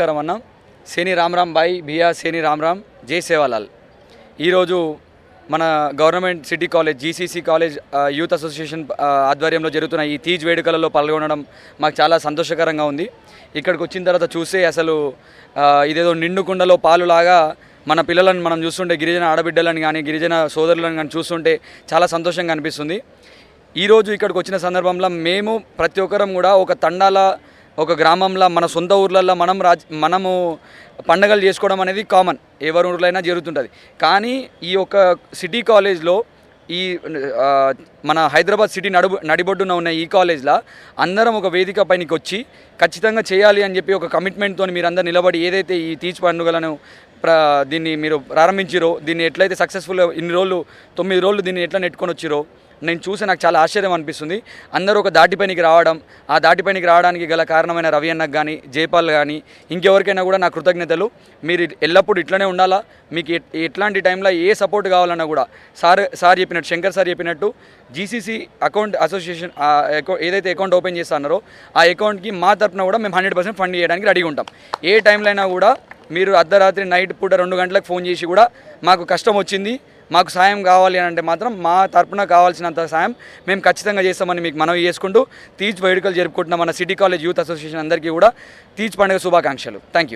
నమస్కారం అన్న. సేని రామరామ్ బాయ్ బియా సేని రామరామ్ జై సేవాలాల్. ఈరోజు మన government city college GCC college youth association ఆధ్వర్యంలో జరుగుతున్న ఈ తీజ్ వేడుకలలో పాల్గొనడం మాకు చాలా సంతోషకరంగా ఉంది. ఇక్కడికి వచ్చిన తర్వాత చూస్తే అసలు ఇదేదో నిండు కుండలో పాలులాగా మన పిల్లలను మనం చూస్తుంటే గిరిజన ఆడబిడ్డలను కానీ గిరిజన సోదరులను కానీ చూస్తుంటే చాలా సంతోషంగా అనిపిస్తుంది. ఈరోజు ఇక్కడికి వచ్చిన సందర్భంలో మేము ప్రతి ఒక్కరం కూడా ఒక తండాల ఒక గ్రామంలో మన సొంత ఊర్లలో మనం రాజ్ మనము పండగలు చేసుకోవడం అనేది కామన్. ఎవరి ఊర్లైనా జరుగుతుంటుంది. కానీ ఈ యొక్క సిటీ కాలేజ్లో ఈ మన హైదరాబాద్ సిటీ నడుబు నడిబొడ్డున ఉన్న ఈ కాలేజ్లో అందరం ఒక వేదిక పైనకి వచ్చి ఖచ్చితంగా చేయాలి అని చెప్పి ఒక కమిట్మెంట్తో మీరందరూ నిలబడి ఏదైతే ఈ తీజ్ పండుగలను ప్ర దీన్ని మీరు ప్రారంభించిరో దీన్ని ఎట్లయితే సక్సెస్ఫుల్ ఇన్ని రోజులు తొమ్మిది రోజులు దీన్ని ఎట్లా నెట్టుకొని వచ్చిరో నేను చూసి నాకు చాలా ఆశ్చర్యం అనిపిస్తుంది. అందరూ ఒక దాటిపైనికి రావడం ఆ దాటిపైనికి రావడానికి గల కారణమైన రవి అన్నకు కానీ జైపాల్ కానీ ఇంకెవరికైనా కూడా నా కృతజ్ఞతలు. మీరు ఎల్లప్పుడూ ఇట్లనే ఉండాలా? మీకు ఎట్లాంటి టైంలో ఏ సపోర్ట్ కావాలన్నా కూడా. సార్ సార్ చెప్పినట్టు శంకర్ సార్ చెప్పినట్టు జీసీసీ అకౌంట్ అసోసియేషన్ ఏదైతే అకౌంట్ ఓపెన్ చేస్తున్నారో ఆ అకౌంట్కి మా తరపున కూడా మేము హండ్రెడ్ పర్సెంట్ ఫండ్ చేయడానికి రెడీగా ఉంటాం. ఏ టైంలో అయినా కూడా మీరు అర్ధరాత్రి నైట్ పూట రెండు గంటలకు ఫోన్ చేసి కూడా మాకు కష్టం వచ్చింది మాకు సాయం కావాలి అని అంటే మాత్రం మా తరపున కావాల్సినంత సాయం మేము ఖచ్చితంగా చేస్తామని మీకు మనవి చేసుకుంటూ తీజ్ వేడుకలు జరుపుకుంటున్న మన సిటీ కాలేజ్ యూత్ అసోసియేషన్ అందరికీ కూడా తీజ్ పండుగ శుభాకాంక్షలు. Thank you